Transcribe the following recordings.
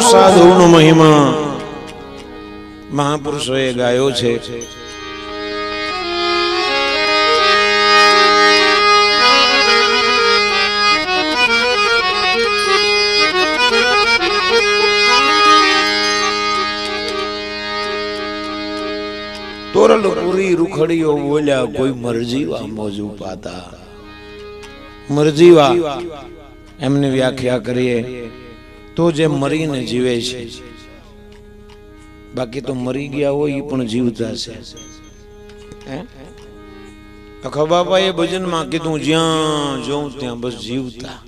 સાધુનો મહિમા મહાપુરુષોએ ગાયો છે. તોરલ પૂરી રૂખડીઓ બોલ્યા કોઈ મરજીવા મોજુ પાતા. મરજીવા એમની વ્યાખ્યા કરીએ. તો જે મરીને જીવે છે, બાકી તો મરી ગયા હોય એ પણ જીવતા છે? અખા બાપાએ ભજનમાં કીધું, જ્યાં જોઉં ત્યાં બસ જીવતા.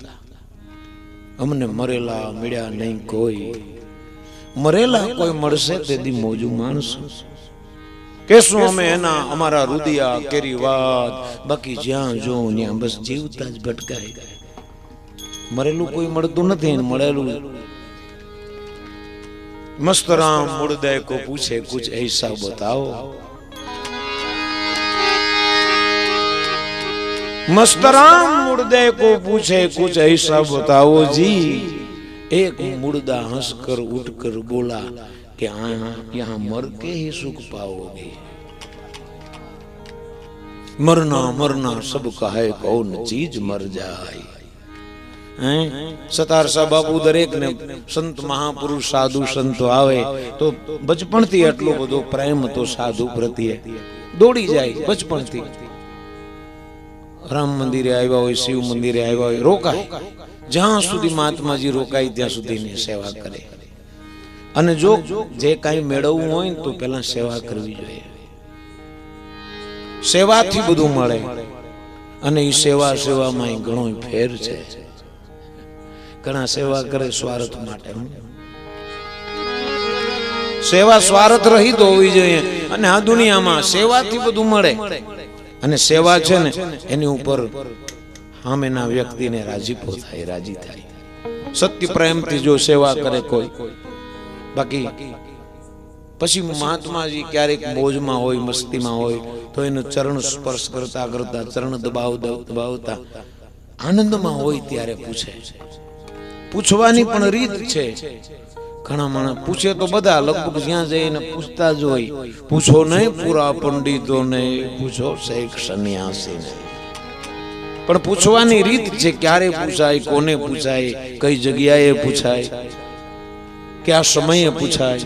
અમને મરેલા મળ્યા નહીં કોઈ. મરેલા કોઈ મળશે તેથી મોજું માણસો. કેશું અમે એના અમારા રુદિયા કેરી વાત? બાકી જ્યાં જોઉં ત્યાં બસ જીવતા જ ભટકાય. મરેલું કોઈ મળતું નથી ને મળેલું મસ્તરામ મુર્દે કો પૂછે કુછ ऐसा बताओ મસ્તરામ મુર્દે કો પૂછે કુછ ऐसा बताओ जी एक मुर्दा हंसकर उठकर बोला कि यहाँ यहाँ मर के ही सुख पाओगे मरना मरना सबका है कौन चीज मर जाए હે? સતાર સાહેબ બાપુ દરેક ને સંત મહાપુરુષ, સાધુ સંતો આવે, તો બચપણથી એટલો બધો પ્રેમ હતો સાધુ પ્રત્યે દોડી જાય બચપણથી. રામ મંદિરે આવ્યા હોય, શિવ મંદિરે આવ્યા હોય, રોકાય. જ્યાં સુધી મહાત્માજી રોકાય, ત્યાં સુધીની સેવા કરે. અને જો જે કાંઈ મેળવવું હોય તો પેલા સેવા કરવી જોઈએ. સેવાથી બધું મળે. અને એ સેવા સેવામાં ઘણો ફેર છે. ઘણા સેવા કરે સ્વાર્થ માટે સેવા સ્વાર્થ રહિત હોવી જોઈએ. અને આ દુનિયામાં સેવાથી બધું મળે. અને સેવા છે ને એની ઉપર સામેના વ્યક્તિને રાજીપો થાય રાજી થાય. સત્ય પ્રેમથી જો સેવા કરે કોઈ. બાકી પછી મહાત્માજી ક્યારેક મોજમાં હોય મસ્તીમાં હોય તો એનું ચરણ સ્પર્શ કરતા કરતા ચરણ દબાવ દબાવતા આનંદમાં હોય ત્યારે પૂછે. પૂછવાની પણ રીત છે. ઘણા માણસ પૂછે તો બધા લગભગ જ્યાં જઈને પૂછતા જ હોય. પૂછો નહીં, પૂરા પંડિતોને, પૂછો શેખ સન્યાસીને. પણ પૂછવાની રીત છે, ક્યારે પૂછાય, કોને પૂછાય, કઈ જગ્યાએ પૂછાય, કયા સમયે પૂછાય.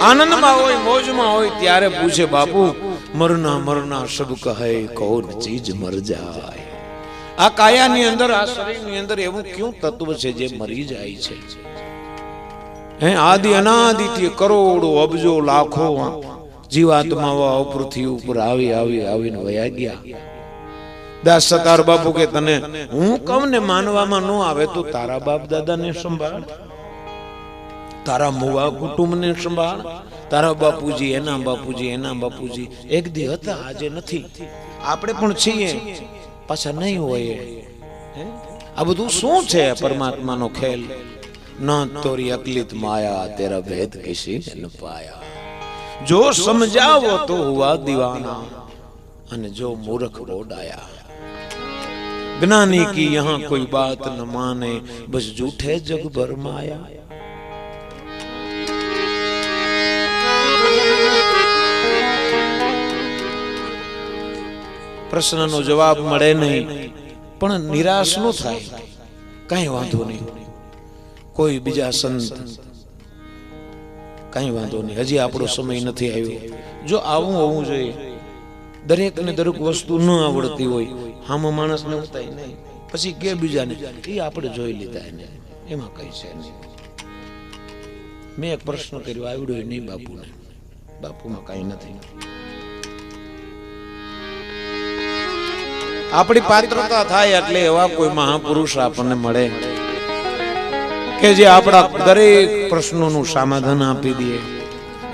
આનંદમાં હોય, મોજમાં હોય, ત્યારે પૂછે, બાપુ મરના મરના સબ કહે કોન ચીજ મર જાય? આ કાયાની અંદર, આ શરીરની અંદર એવું ક્યું તત્વ છે જે મરી જાય છે? હે, આદિ અનાદિથી કરોડો અબજો લાખો જીવાત્માઓ પૃથ્વી ઉપર આવી આવી, આવીને વયા ગયા. દાસ સતાર બાપુ કે, તને હું કમ ને માનવામાં ન આવે તો તારા બાપ દાદાને સંભાળ, તારા મુવા કુટુંબને સંભાળ તારા બાપુજી, એના બાપુજી એના બાપુજી. એક દી હતા, આજે નથી. આપણે પણ છીએ. પાછા નહીં હોય આ બધું શું છે પરમાત્માનો ખેલ? ન તોરી અકલિત માયા, તેરા ભેદ કિસી ન પાયા. જો સમજાવો તો હુઆ દીવાના અને જો મૂર્ખ રોડાયા. જ્ઞાની કી યહાં કોઈ બાત ન માને, બસ જૂઠે જગ ભર માયા. પ્રશ્નનો જવાબ મળે નહીં. પણ નિરાશ ન થાય. કઈ વાંધો નહીં. કોઈ બીજા સંત. કાંઈ વાંધો નહીં. હજી આપણો સમય નથી આવ્યો. જો આવું હોવું જોઈએ. દરેક ને દરેક વસ્તુ ન આવડતી હોય. હામાં માણસને ઉતાય નહીં. પછી કે બીજાને? એ આપણે જોઈ લીધા એને. એમાં કઈ છે નહીં. મેં એક પ્રશ્ન કર્યો, આવડ્યો નહીં બાપુને. બાપુમાં કાંઈ નથી. આપણી પાત્રતા થાય એટલે એવા કોઈ મહાપુરુષ આપણને મળે. કે જે આપણા દરેક પ્રશ્નોનું સમાધાન આપી દે.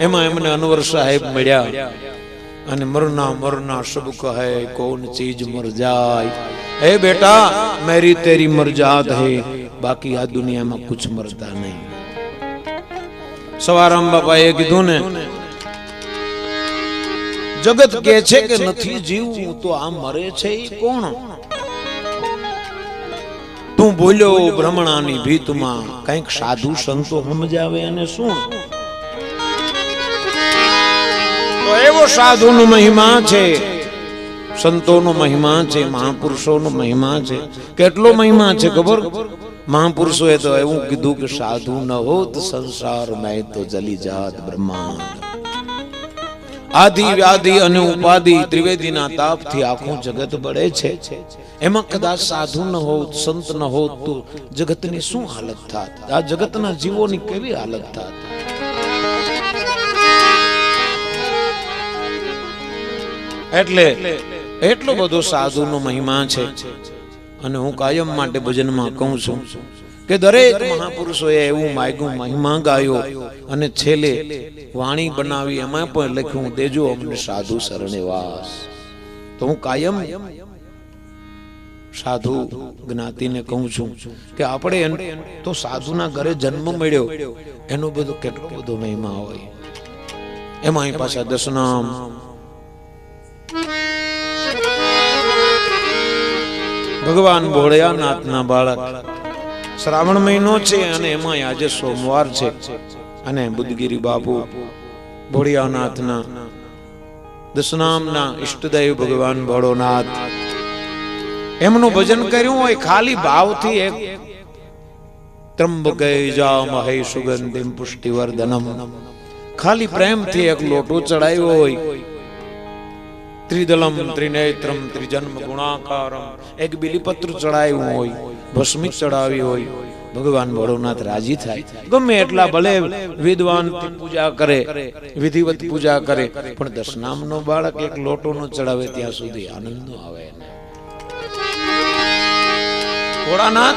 એમાં એમને અનવર સાહેબ મળ્યા. અને મરના મરના સબ કહે, કોણ ચીજ મર જાય? હે બેટા, મેરી તેરી મરજાત હે. બાકી આ દુનિયામાં કુછ મરતા નહીં. સવારામ બાપાએ કીધું ને જગત કે છે કે નથી જીવવું તો આ મરે છે એ કોણ? તું બોલ્યો ભ્રમણાની ભીતમાં કંઈક સાધુ સંતો સમજાવે અને શું? તો એવો સાધુનો મહિમા છે. સંતોનો મહિમા છે મહાપુરુષોનો મહિમા છે. કેટલો મહિમા છે ખબર? મહાપુરુષોએ તો એવું કીધું કે સાધુ ન હોત સંસાર મેં તો જલી જાત બ્રહ્માંડ. આદિ વ્યાધિ અને ઉપાધિ ત્રિવેદીના તાપથી આખું જગત બળે છે. એમાં કદાચ સાધુ ન હોત, સંત ન હોત, તો જગતની શું હાલત થાત? આ જગતના જીવોની કેવી હાલત થાત? એટલે એટલો બધો સાધુનો મહિમા છે. અને હું કાયમ માટે ભજનમાં કહું છું કે દરેક મહાપુરુષોએ એવું માગ્યું મહિમા ગાયો અને છેલ્લે વાણી બનાવી. એમાં પણ લખ્યું, દેજો અમને સાધુ શરણે વાસ તો હું કાયમ સાધુ જ્ઞાતિને કહું છું કે આપણે તો સાધુના ઘરે જન્મ મળ્યો, એનો બધો કેટલો બધો મહિમા હોય. એમાં અહીં પાછા દશનામ ભગવાન ભોળિયાનાથના બાળક. શ્રાવણ મહિનો છે અને એમાં આજે સોમવાર છે. અને બુદ્ધગીરી બાપુ ભોળિયાનાથના દસનામના ઈષ્ટદેવ ભગવાન ભોળોનાથ. એમનું ભજન કર્યું હોય, ખાલી ભાવથી એક ત્રંબકે જામહે સુગંધિમ પુષ્ટિવર્ધનમ. ખાલી પ્રેમથી એક લોટો ચડાવ્યો હોય. ત્રિદલમ ત્રિનેત્રમ ત્રિજન્મ ગુણાકારમ. એક બિલીપત્ર ચડાવ્યું હોય. ભસ્મિક ચડાવી હોય, ભગવાન ભોળોનાથ રાજી થાય. ગમે એટલા ભલે વિદ્વાન પૂજા કરે, વિધિવત પૂજા કરે, પણ દશનામનો બાળક એક લોટો નો ચડાવે ત્યાં સુધી આનંદ નો આવે. ભોળાનાથ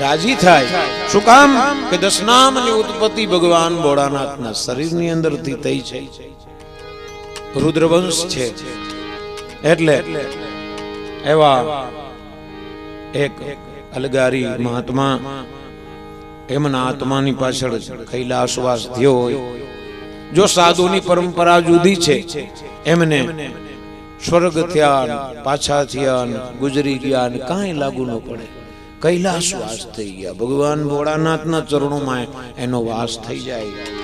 રાજી થાય. શું કામ? કે દશનામની ઉત્પત્તિ ભગવાન ભોળાનાથના શરીરની અંદરથી થઈ છે. રુદ્રવંશ છે. એટલે એવા એક અલગારી મહાત્મા, એમના આત્માની પાછળ કૈલાસવાસ થયો હોય. જો સાધુની પરંપરા જુદી છે, એમને સ્વર્ગ થયા પાછા થયા ગુજરી ગયા કાંઈ લાગુ ન પડે. કૈલાસ વાસ થઈ ગયા. ભગવાન ભોળાનાથના ચરણોમાં એનો વાસ થઈ જાય.